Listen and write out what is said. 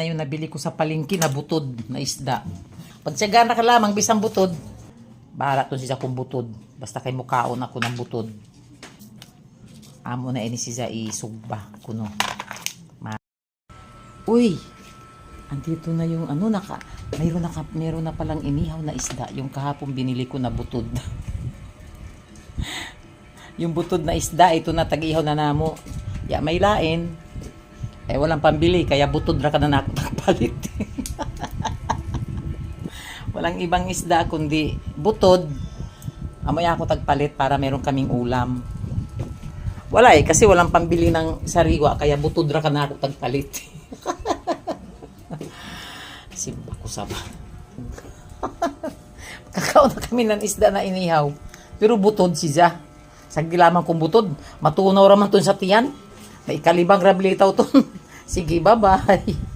na yung nabili ko sa palengke na butod na isda. Pag siya ka lamang bisang butod, bahala to siya kung butod. Basta kay mukaon ako ng butod. Amo na ini siya isugba kuno. Ma Uy! Andito na yung ano naka mayroon na mayroon na palang inihaw na isda yung kahapon binili ko na butod. yung butod na isda ito na tag-ihaw na namo. Ya may lain. Eh walang pambili kaya butod ra ka na nako palit. walang ibang isda kundi butod. Amoy ako tagpalit para meron kaming ulam. Wala eh, kasi walang pambili ng sariwa, kaya butod ra ka na ako tagpalit. Simba ko saba. Kakaon na kami ng isda na inihaw. Pero butod siya. Sa gilaman kong butod, matunaw raman to sa tiyan. May kalibang rablitaw to. Sige, bye-bye.